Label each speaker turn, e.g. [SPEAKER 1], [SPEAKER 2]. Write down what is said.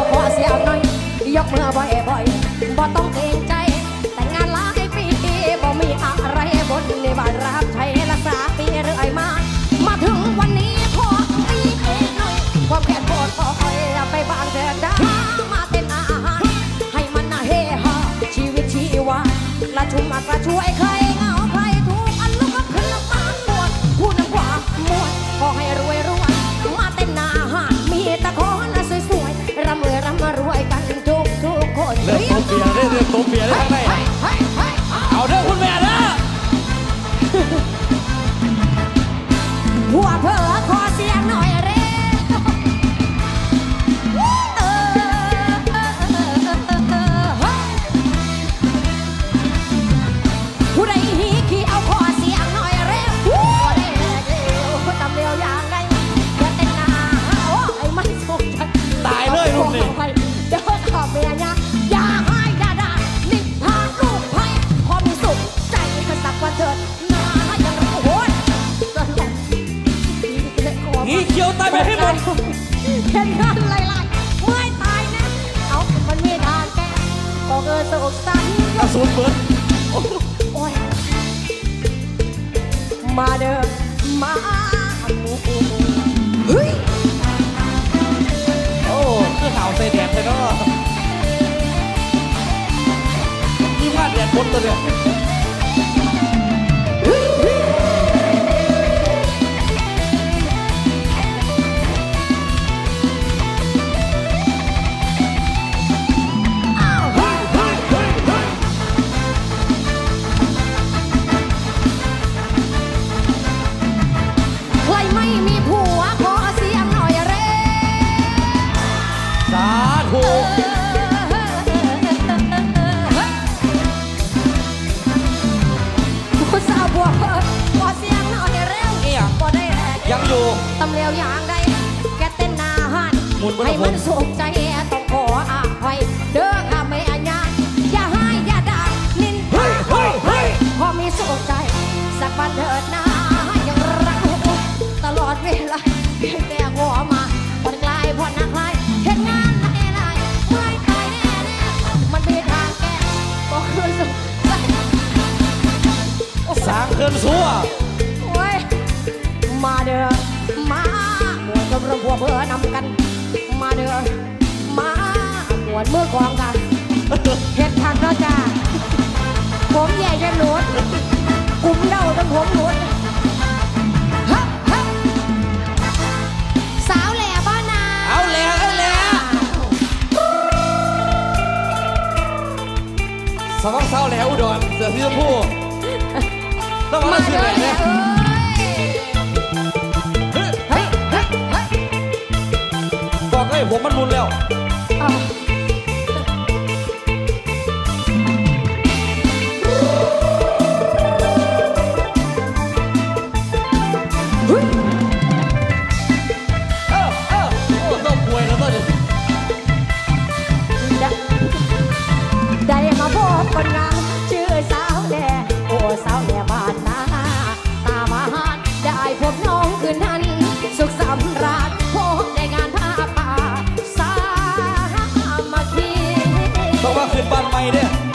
[SPEAKER 1] าขอเสียงหน่อย ยกมือบ่อยบ่อยๆบ่ต้องเกรงใจ แต่งงานหลายปีบ่มีอะไรบนในบ้านรับใช้รักษาปีเรื่อยมา มาถึงวันนี้ขออีกหน่อยความแค้นปวดคอยไปบางเดินดามาเต้นอาหาร ให้มันน่าเฮฮาชีวิตชีวากระชุ่มกระช่วยใครเหงาใครทุกอันลุกขึ้นมาปวดพูดน้ำความมวลขอให้
[SPEAKER 2] ได้เรื่ งไร
[SPEAKER 1] โอ้
[SPEAKER 2] ย
[SPEAKER 1] ตลก
[SPEAKER 2] หีเขียวตายไปให้หมด
[SPEAKER 1] เห็นงานไล่ๆเมื่อยตายนะ เอามันมีทางแก้ก็เกิดสุขสัน
[SPEAKER 2] กระสุนเบิด
[SPEAKER 1] โอ้ยมาเด้อมาหมูเฮ้ย
[SPEAKER 2] โอ้คือข่าวใส่แดดเลยเนาะนี่ว่าแดดบดตัวเนี่ย
[SPEAKER 1] ยังอยู่ตำเลียวอย่างใดแกเต้นหนาหัน
[SPEAKER 2] หมุนบ่ล่ะ
[SPEAKER 1] ให้มัน
[SPEAKER 2] ผม
[SPEAKER 1] สุขใจต้องขออภัยเด้อข้าไม่อาญาอย่าให้อย่าด่านินทา
[SPEAKER 2] เฮ้ยเฮ้ย
[SPEAKER 1] พอมีสุขใจ สักวันเถิดนะยังรักตลอดเวลาเพียงแต่หัวมาผ่อนคลายผ่อนนักลายเห็นงานไหนไหนเมื่อยตายแน่แน่มันมีทางแก้ก็คือสุขใจ
[SPEAKER 2] สร้างเกินสัว
[SPEAKER 1] โอ้ยมา เด้อมาหมวนกับรพวเพื่อนำกัน มาเด้อมาหมวนมือกองกันเฮ็ดทางแล้วจ้าผมแย่จะหลุดกลุ่มเดาจนผมหลุดฮะฮะสาวแหล่บ้านนา
[SPEAKER 2] เอาแหล้วเอาแหล้วสองเศร้าแล้วอุดรเสือสีชมพูต้องมา
[SPEAKER 1] มา
[SPEAKER 2] ชื่อ
[SPEAKER 1] แหล่
[SPEAKER 2] เนี่ย
[SPEAKER 1] ย
[SPEAKER 2] ผมมันมุนแล้ว
[SPEAKER 1] อ้าวเฮ้ย
[SPEAKER 2] เออเออโอ้ต้องป่วยแล้วตอนนี้
[SPEAKER 1] ได้มาพบคนงามชื่อสาวแดงโอ้สาวแด ม